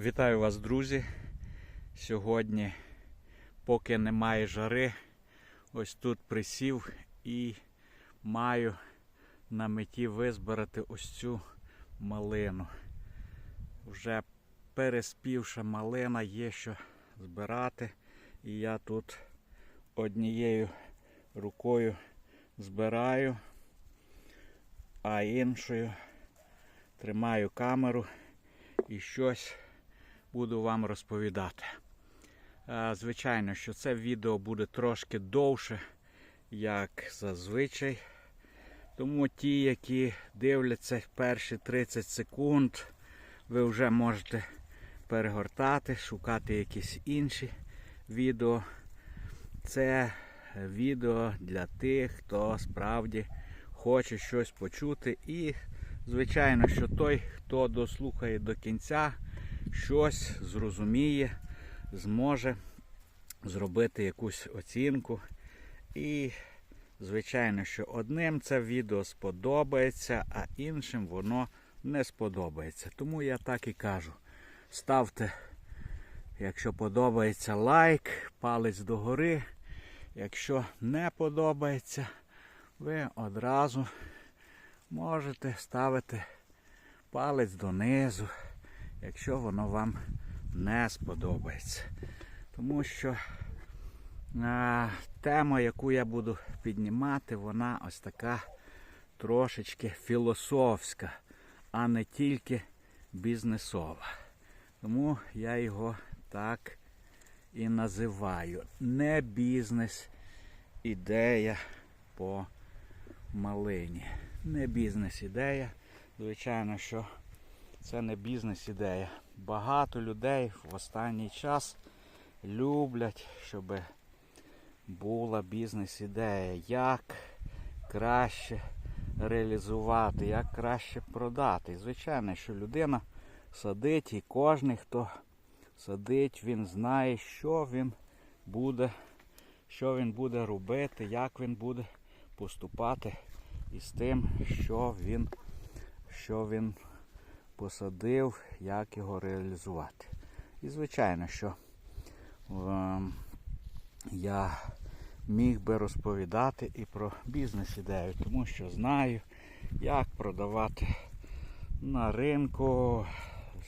Вітаю вас, друзі. Сьогодні, поки немає жари, ось тут присів і маю на меті визбирати ось цю малину. Вже переспівша малина є що збирати. І я тут однією рукою збираю, а іншою тримаю камеру і щось буду вам розповідати. Е, Звичайно, що це відео буде трошки довше, як зазвичай. Тому ті, які дивляться перші 30 секунд, ви вже можете перегортати, шукати якісь інші відео. Це відео для тих, хто справді хоче щось почути. І, звичайно, що той, хто дослухає до кінця, щось зрозуміє, зможе зробити якусь оцінку. І, звичайно, що одним це відео сподобається, а іншим воно не сподобається. Тому я так і кажу. Ставте, якщо подобається, лайк, палець догори. Якщо не подобається, ви одразу можете ставити палець донизу, якщо воно вам не сподобається. Тому що а, тема, яку я буду піднімати, вона ось така трошечки філософська, а не тільки бізнесова. Тому я його так і називаю. Не бізнес ідея по малині. Не бізнес ідея. Звичайно, що це не бізнес ідея. Багато людей в останній час люблять, щоб була бізнес-ідея, як краще реалізувати, як краще продати. Звичайно, що людина садить і кожен, хто садить, він знає, що він буде, що він буде робити, як він буде поступати із тим, що він, що він посадив, як його реалізувати. І звичайно, що е, я міг би розповідати і про бізнес-ідею, тому що знаю, як продавати на ринку,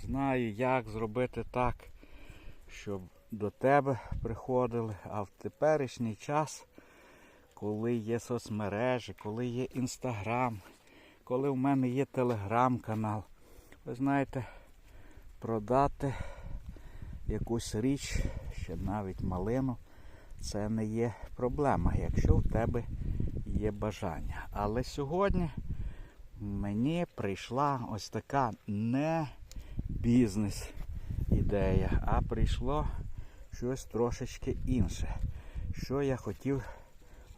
знаю, як зробити так, щоб до тебе приходили. А в теперішній час, коли є соцмережі, коли є інстаграм, коли в мене є телеграм-канал, ви знаєте, продати якусь річ, ще навіть малину, це не є проблема, якщо в тебе є бажання. Але сьогодні мені прийшла ось така не бізнес ідея, а прийшло щось трошечки інше. Що я хотів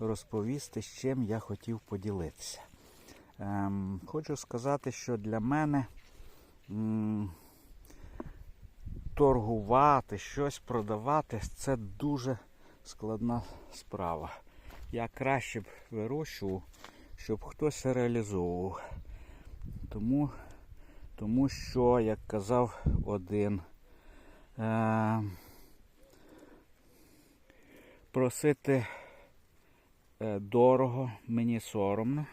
розповісти, з чим я хотів поділитися. Ем, хочу сказати, що для мене торгувати, щось продавати це дуже складна справа. Я краще б вирощував, щоб хтось реалізовував. Тому, тому що, як казав один, е, просити е, дорого мені соромно.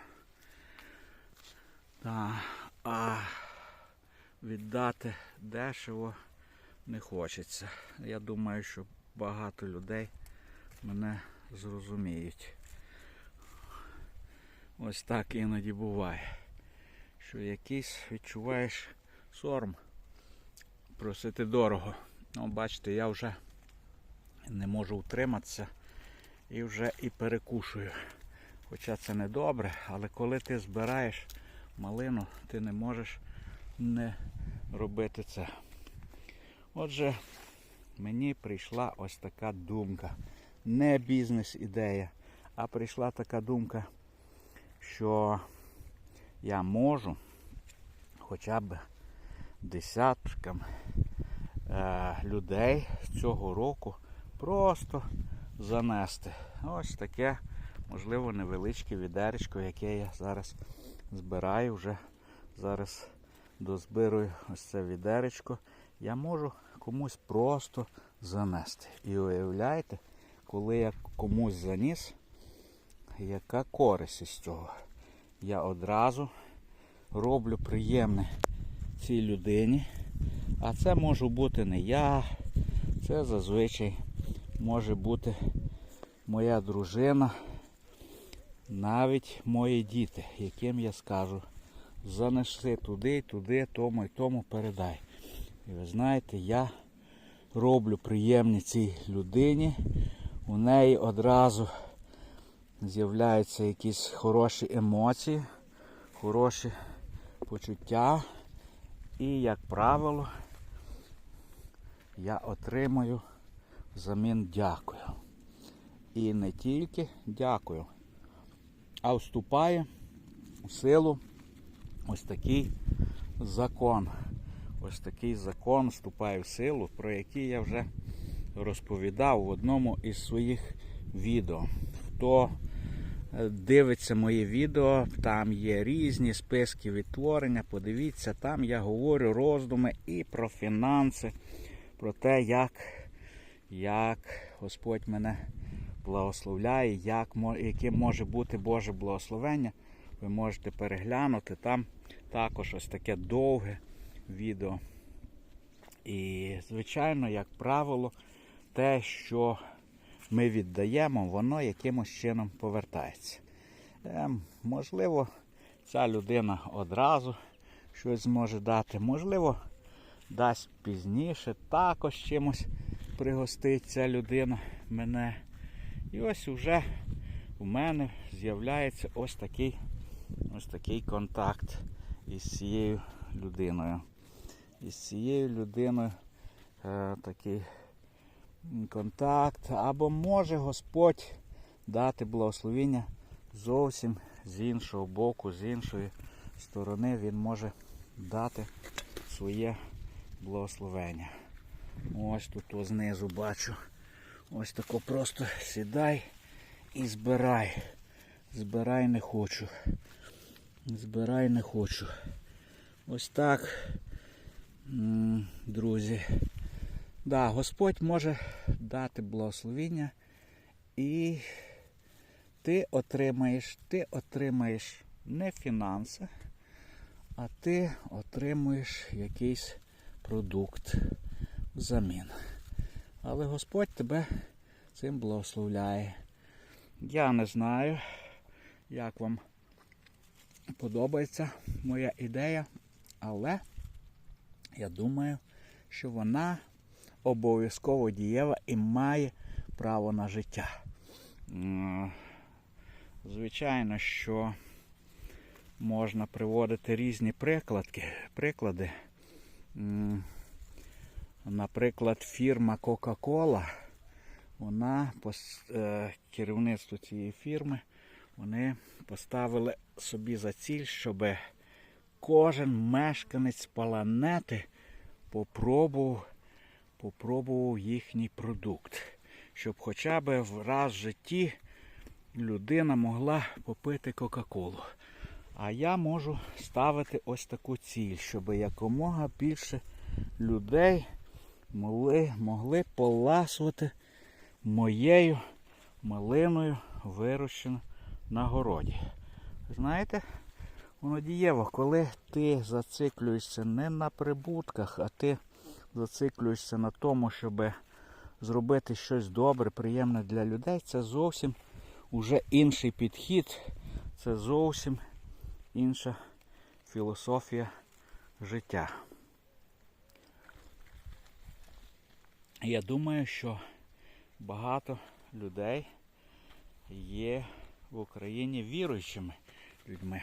Та, а віддати дешево не хочеться. Я думаю, що багато людей мене зрозуміють. Ось так іноді буває. Що якийсь відчуваєш сором просити дорого. Ну, бачите, я вже не можу утриматися і вже і перекушую. Хоча це не добре, але коли ти збираєш малину, ти не можеш не робити це. Отже, мені прийшла ось така думка. Не бізнес-ідея, а прийшла така думка, що я можу хоча б десяткам е, людей цього року просто занести. Ось таке, можливо, невеличке відеречко, яке я зараз збираю вже. Зараз дозбирую ось це відеречко я можу комусь просто занести. І уявляєте, коли я комусь заніс, яка користь із цього? Я одразу роблю приємне цій людині. А це може бути не я, це зазвичай може бути моя дружина, навіть мої діти, яким я скажу, занеси туди, туди, тому і тому передай. І ви знаєте, я роблю приємні цій людині. У неї одразу з'являються якісь хороші емоції, хороші почуття. І, як правило, я отримую взамін дякую. І не тільки дякую, а вступає у силу ось такий закон. Ось такий закон вступає в силу, про який я вже розповідав в одному із своїх відео. Хто е, дивиться моє відео, там є різні списки відтворення. Подивіться, там я говорю роздуми і про фінанси, про те, як, як Господь мене благословляє, як, яким може бути Боже благословення. Ви можете переглянути. Там також ось таке довге відео. І, звичайно, як правило, те, що ми віддаємо, воно якимось чином повертається. Ем, можливо, ця людина одразу щось зможе дати, можливо, дасть пізніше, також чимось пригостить ця людина мене. І ось уже у мене з'являється ось такий, ось такий контакт із цією людиною. Із цією людиною е, такий контакт. Або може Господь дати благословіння зовсім з іншого боку, з іншої сторони. Він може дати своє благословення. Ось тут знизу бачу. Ось тако просто сідай і збирай. Збирай не хочу. Збирай не хочу. Ось так, друзі. Да, Господь може дати благословіння і ти отримаєш, ти отримаєш не фінанси, а ти отримуєш якийсь продукт взамін. Але Господь тебе цим благословляє. Я не знаю, як вам подобається моя ідея, але я думаю, що вона обов'язково дієва і має право на життя. Звичайно, що можна приводити різні прикладки, приклади. Наприклад, фірма Coca-Cola, вона е, керівництво цієї фірми, вони поставили собі за ціль, щоб кожен мешканець планети попробував, попробував їхній продукт. Щоб хоча б раз в житті людина могла попити Кока-Колу. А я можу ставити ось таку ціль, щоб якомога більше людей могли, могли поласувати моєю малиною, вирощеною на городі. Знаєте, воно дієво, коли ти зациклюєшся не на прибутках, а ти зациклюєшся на тому, щоб зробити щось добре, приємне для людей, це зовсім уже інший підхід, це зовсім інша філософія життя. Я думаю, що багато людей є в Україні віруючими людьми.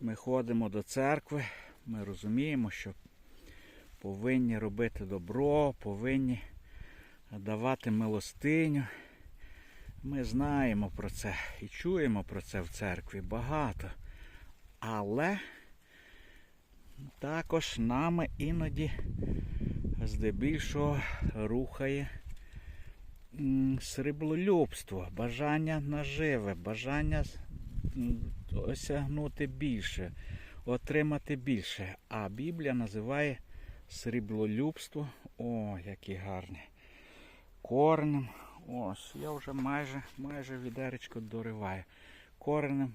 Ми ходимо до церкви, ми розуміємо, що повинні робити добро, повинні давати милостиню. Ми знаємо про це і чуємо про це в церкві багато. Але також нами іноді здебільшого рухає сріблолюбство, бажання наживе, бажання осягнути більше, отримати більше. А Біблія називає сріблолюбство. О, які гарні. Коренем. Ось, я вже майже, майже відеречко дориваю. Коренем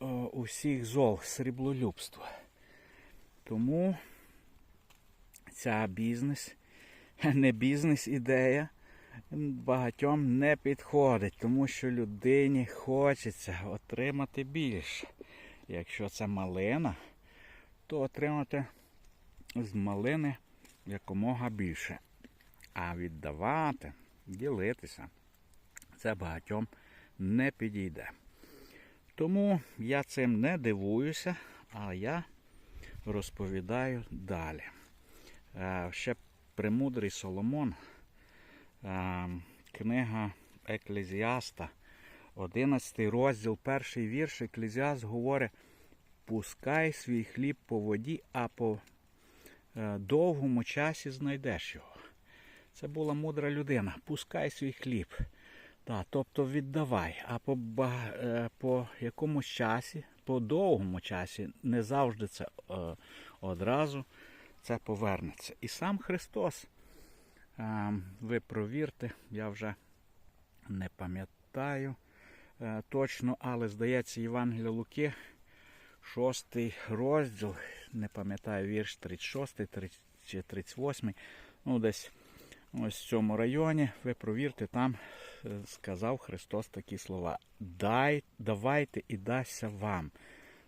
е, усіх зол сріблолюбства. Тому ця бізнес, не бізнес-ідея багатьом не підходить, тому що людині хочеться отримати більше. Якщо це малина, то отримати з малини якомога більше. А віддавати, ділитися, це багатьом не підійде. Тому я цим не дивуюся, а я розповідаю далі. Е, Ще премудрий Соломон, книга Еклезіаста, 11 розділ, перший вірш Еклезіаст говорить, пускай свій хліб по воді, а по е, довгому часі знайдеш його. Це була мудра людина. Пускай свій хліб. Так, тобто віддавай, а по, е, по якомусь часі, по довгому часі, не завжди це е, одразу це повернеться. І сам Христос, ви провірте, я вже не пам'ятаю е, точно, але здається, Євангелія Луки, шостий розділ, не пам'ятаю вірш 36 чи 38, ну десь ось в цьому районі, ви провірте, там е, сказав Христос такі слова. Дай, давайте і дасться вам.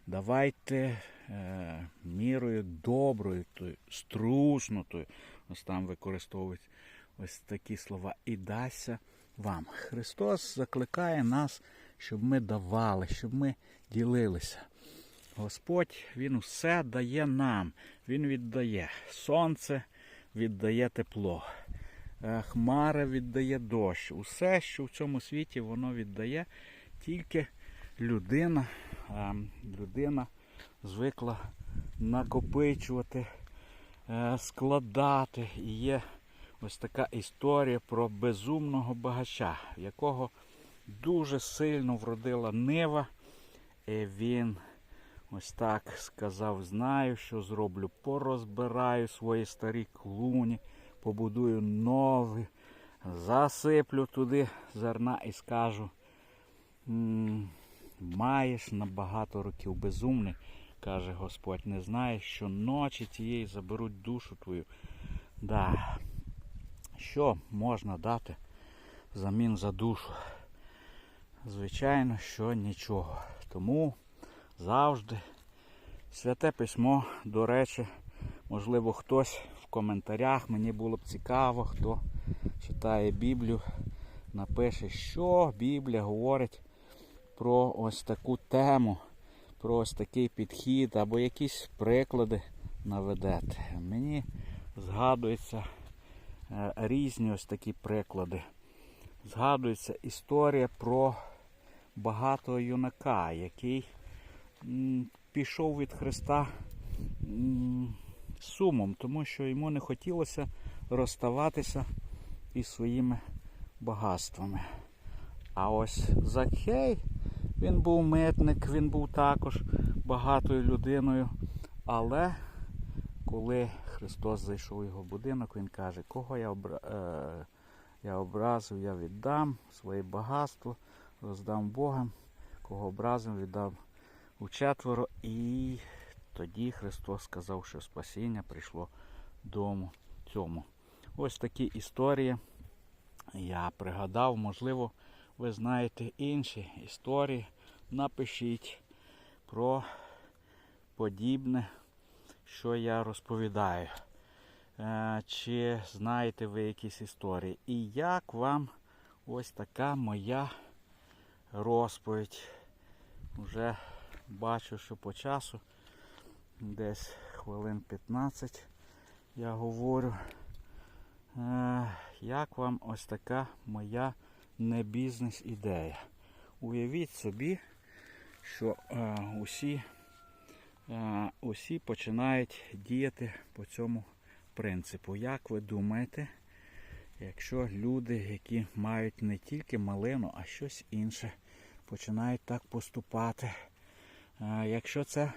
Давайте е, мірою доброю, тою, струснутою. Ось там використовують ось такі слова. І дасться вам. Христос закликає нас, щоб ми давали, щоб ми ділилися. Господь, Він все дає нам. Він віддає. Сонце віддає тепло. Е, Хмара віддає дощ. Усе, що в цьому світі, воно віддає. Тільки людина, е, людина звикла накопичувати, складати. І є ось така історія про безумного багача, якого дуже сильно вродила нива. І він ось так сказав: знаю, що зроблю, порозбираю свої старі клуні, побудую нові, засиплю туди зерна і скажу. Маєш на багато років безумний, каже Господь, не знаєш, що ночі тієї заберуть душу твою. Да. Що можна дати взамін за душу? Звичайно, що нічого. Тому завжди святе письмо, до речі, можливо, хтось в коментарях, мені було б цікаво, хто читає Біблію, напише, що Біблія говорить про ось таку тему, про ось такий підхід або якісь приклади наведете. Мені згадуються е, різні ось такі приклади. Згадується історія про багатого юнака, який пішов від Христа сумом, тому що йому не хотілося розставатися із своїми багатствами. А ось Закхей, він був митник, він був також багатою людиною. Але коли Христос зайшов у його будинок, він каже, кого я, обра... е... я образив, я віддам своє багатство, роздам Богам, кого образив, віддам у четверо. І тоді Христос сказав, що спасіння прийшло дому цьому. Ось такі історії я пригадав, можливо, ви знаєте інші історії. Напишіть про подібне, що я розповідаю. Е, Чи знаєте ви якісь історії? І як вам ось така моя розповідь? Уже бачу, що по часу десь хвилин 15 я говорю. Е, Як вам ось така моя не бізнес-ідея? Уявіть собі, що е, усі, е, усі починають діяти по цьому принципу. Як ви думаєте, якщо люди, які мають не тільки малину, а щось інше, починають так поступати? Е, якщо це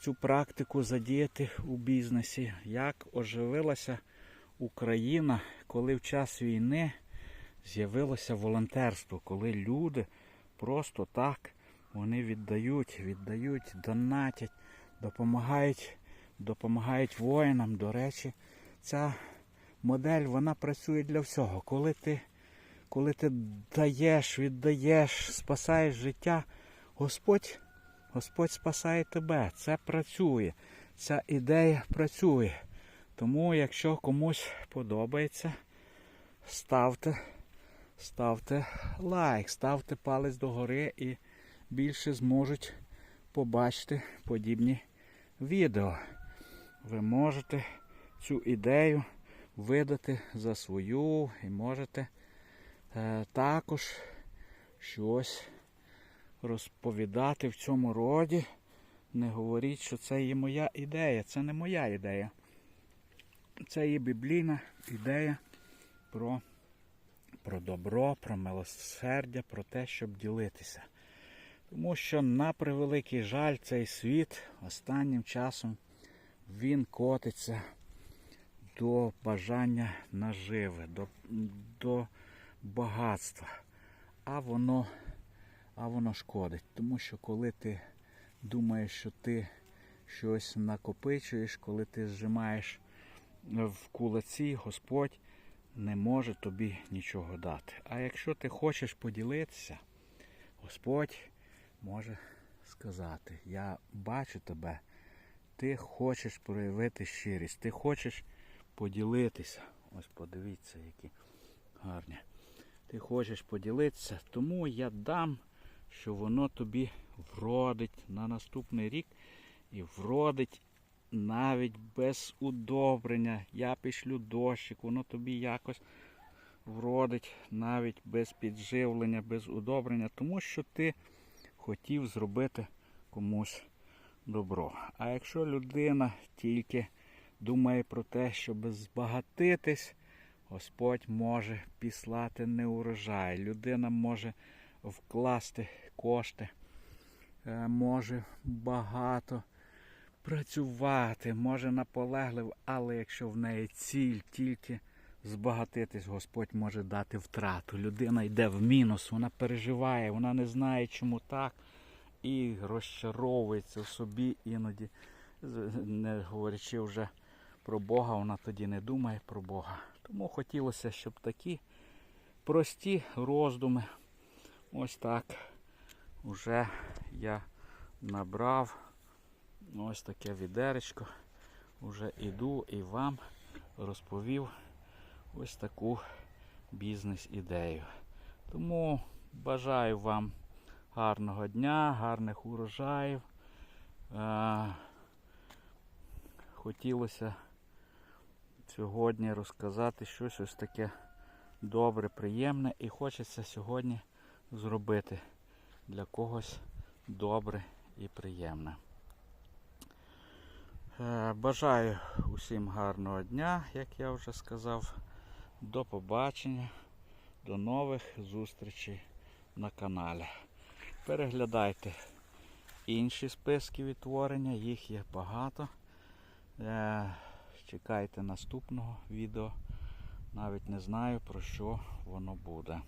цю практику задіяти у бізнесі, як оживилася Україна, коли в час війни з'явилося волонтерство, коли люди просто так вони віддають, віддають, донатять, допомагають, допомагають воїнам. До речі, ця модель вона працює для всього. Коли ти, коли ти даєш, віддаєш, спасаєш життя, Господь, Господь спасає тебе. Це працює. Ця ідея працює. Тому, якщо комусь подобається, ставте, ставте лайк, ставте палець догори і більше зможуть побачити подібні відео. Ви можете цю ідею видати за свою і можете е, також щось розповідати в цьому роді. Не говоріть, що це є моя ідея. Це не моя ідея. Це є біблійна ідея про, про добро, про милосердя, про те, щоб ділитися. Тому що, на превеликий жаль, цей світ останнім часом він котиться до бажання наживи, до, до багатства. А воно, а воно шкодить. Тому що коли ти думаєш, що ти щось накопичуєш, коли ти зжимаєш в кулаці, Господь не може тобі нічого дати. А якщо ти хочеш поділитися, Господь може сказати, я бачу тебе, ти хочеш проявити щирість, ти хочеш поділитися. Ось подивіться, які гарні. Ти хочеш поділитися, тому я дам, що воно тобі вродить на наступний рік і вродить навіть без удобрення. Я пішлю дощик, воно тобі якось вродить навіть без підживлення, без удобрення, тому що ти хотів зробити комусь добро. А якщо людина тільки думає про те, щоб збагатитись, Господь може післати неурожай. Людина може вкласти кошти, е, може багато працювати, може наполегливо, але якщо в неї ціль тільки збагатитись, Господь може дати втрату. Людина йде в мінус, вона переживає, вона не знає, чому так, і розчаровується в собі іноді, не говорячи вже про Бога, вона тоді не думає про Бога. Тому хотілося, щоб такі прості роздуми, ось так, вже я набрав. Ось таке відеречко. Уже іду і вам розповів ось таку бізнес-ідею. Тому бажаю вам гарного дня, гарних урожаїв. Е, Хотілося сьогодні розказати щось ось таке добре, приємне і хочеться сьогодні зробити для когось добре і приємне. Е, Бажаю усім гарного дня, як я вже сказав. До побачення, до нових зустрічей на каналі. Переглядайте інші списки відтворення, їх є багато. Е, Чекайте наступного відео. Навіть не знаю про що воно буде.